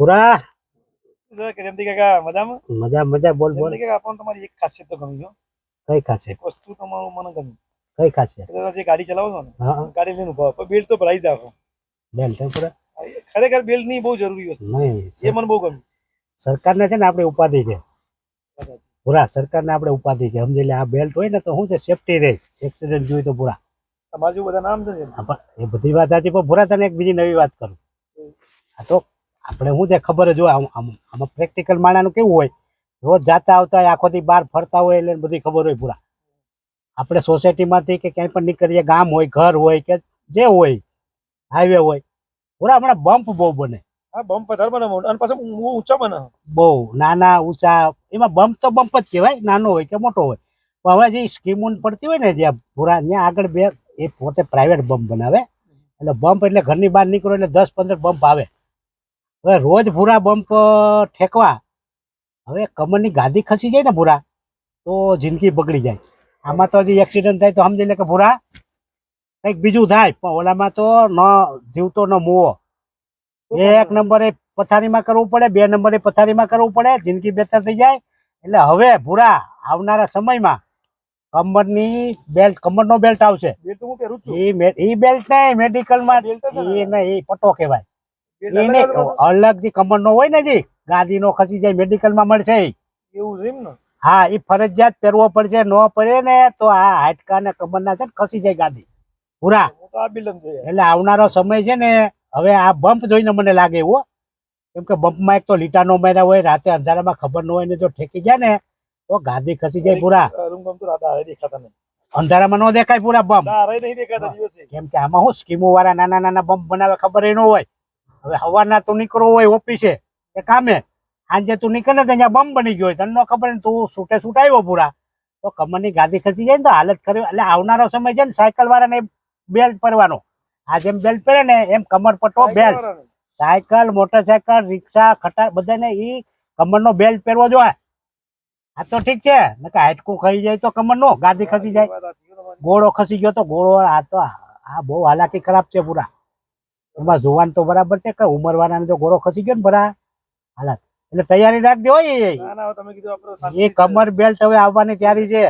પૂરા. જયંતિ કાકા? મજામાં? મજા મજા બોલ બોલ. કાકા આપણને તમારી એક ખાસિયત તો ગમી ગયો કઈ ખાસિયત? વસ્તુ તમારું મને ગમી. કઈ ખાસિયત? તમે જે ગાડી ચલાવો છો ને. ગાડી લઈને ઊભા પણ બિલ તો ભરાઈ જ આપો બેલ છે પૂરા. ખરેખર બિલની બહુ જરૂરી વસ્તુ નહીં એ મને બહુ ગમ્યું સરકારને છે ને આપણે ઉપાધિ છે. પૂરા સરકારને આપણે ઉપાધિ છે. સમજી લે આ બેલ્ટ હોય ને તો શું છે? સેફટી રહે એક્સિડન્ટ જોઈ તો પૂરા. તમારું બધા નામ છે પણ એ બધી વાત સાચી પણ પૂરા તને એક બીજી નવી વાત કરું. આ તો આપણે શું છે ખબર જ હોય આમ- પ્રેક્ટિકલ માણાનું કેવું હોય રોજ જાતા આવતા હોય આખો દી બહાર ફરતા હોય એટલે બધી ખબર હોય પૂરા. આપણે સોસાયટીમાંથી કે ક્યાંય પણ નીકળીએ ગામ હોય ઘર હોય કે જે હોય હાઈવે હોય પૂરા હમણાં બમ્પ બહુ બને. હા બમ્પ પથાર બને અને પાછો બહુ ઊંચા બને. બહુ નાના ઊંચા એમાં બમ્પ તો બમ્પ જ કહેવાય નાનો હોય કે મોટો હોય. પણ હવે જે સ્કીમો પડતી હોય ને જ્યાં પૂરા ત્યાં આગળ બે એ પોતે પ્રાઇવેટ બમ્પ બનાવે. એટલે બમ્પ એટલે ઘરની બહાર નીકળો એટલે દસ પંદર બમ્પ આવે. હવે રોજ ભૂરા બમ્પ ઠેકવા. હવે કમરની ગાદી ખસી જાય ને ભૂરા તો જિંદગી બગડી જાય. આમાં તો હજી એક્સિડન્ટ થાય તો સમજી લે કે ભૂરા કંઈક બીજું થાય. પણ ઓલામાં તો ન જીવતો ન મૂવો. એક નંબરે પથારીમાં કરવું પડે બે નંબરે પથારીમાં કરવું પડે જિંદગી બેતર થઈ જાય. એટલે હવે ભૂરા આવનારા સમયમાં કમરની બેલ્ટ કમરનો બેલ્ટ આવશે. એ બેલ્ટ નહીં મેડિકલમાં. એ નહીં એ પટ્ટો કહેવાય. એને કમર નો કમરનો હોય ને જી ગાદીનો ખસી જાય મેડિકલમાં મળશે એવું છે એમ ને? હા એ ફરજિયાત પહેરવો પડશે ન પડે ને તો આ હાડકા ને કમરના છે ને ખસી જાય ગાદી. પૂરા એટલે આવનારો સમય છે ને હવે આ બમ્પ જોઈને મને લાગે એવું હો. કેમ કે બમ્પમાં એક તો લીટા નો માર્યા હોય રાતે અંધારામાં ખબર ન હોય ને જો ઠેકી જાય ને તો ગાદી ખસી જાય પૂરા. અંધારામાં ન દેખાય પૂરા બમ્પ કેમ કે આમાં હું સ્કીમો વાળા નાના નાના બમ્પ બનાવે ખબર એ ન હોય. હવે હવાના તું નીકળવું હોય ઓફિસે. એ કામે. સાંજે તું નીકળે ને અહીંયા બમ બની ગયો હોય. તને ન ખબર ને તું છૂટે છૂટ આવ્યો પૂરા. તો કમરની ગાદી ખસી જાય ને તો હાલત ખરી. એટલે આવનારો સમય છે ને સાયકલ વાળાને બેલ્ટ પહેરવાનો. આ જેમ બેલ્ટ પહેરે ને એમ કમર પટ્ટો બેલ્ટ. સાયકલ મોટરસાયકલ રિક્ષા ખટા બધાને એ કમરનો બેલ્ટ પહેરવો જોઈએ. હા તો ઠીક છે. નકર હાડકું ખાઈ જાય તો કમરનો. ગાદી ખસી જાય. ગોળો ખસી ગયો તો ગોળો. આ તો આ બહુ હાલાકી ખરાબ છે પૂરા. એમાં જોવાન તો બરાબર છે કે ઉંમર વાળાને જો ગોળો ખસી ગયો ને બરા હાલ એટલે તૈયારી રાખજો એ. ના ના કમર બેલ્ટ હવે આવવાની તૈયારી છે.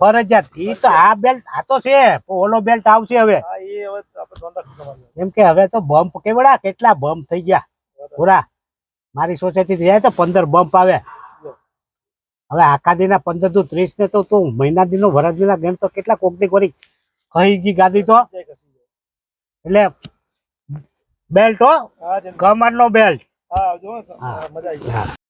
ફરજિયાત. એ તો આ બેલ્ટ આ તો છે ઓલો બેલ્ટ આવશે હવે. એમ કે હવે તો બમ્પ કેવડા કેટલા બમ્પ થઈ ગયા. પૂરા મારી સોસાયટી થી જાય તો પંદર બમ્પ આવે. હવે આખા દીના પંદર તું ત્રીસ ને તો તું મહિના દીનો વરસ દીના ગેમ તો કેટલા કોકની કોરી કહી ગઈ ગાદી તો. એટલે બેલ્ટ હો. હા કમર નો બેલ્ટ હા. જો મજા આવી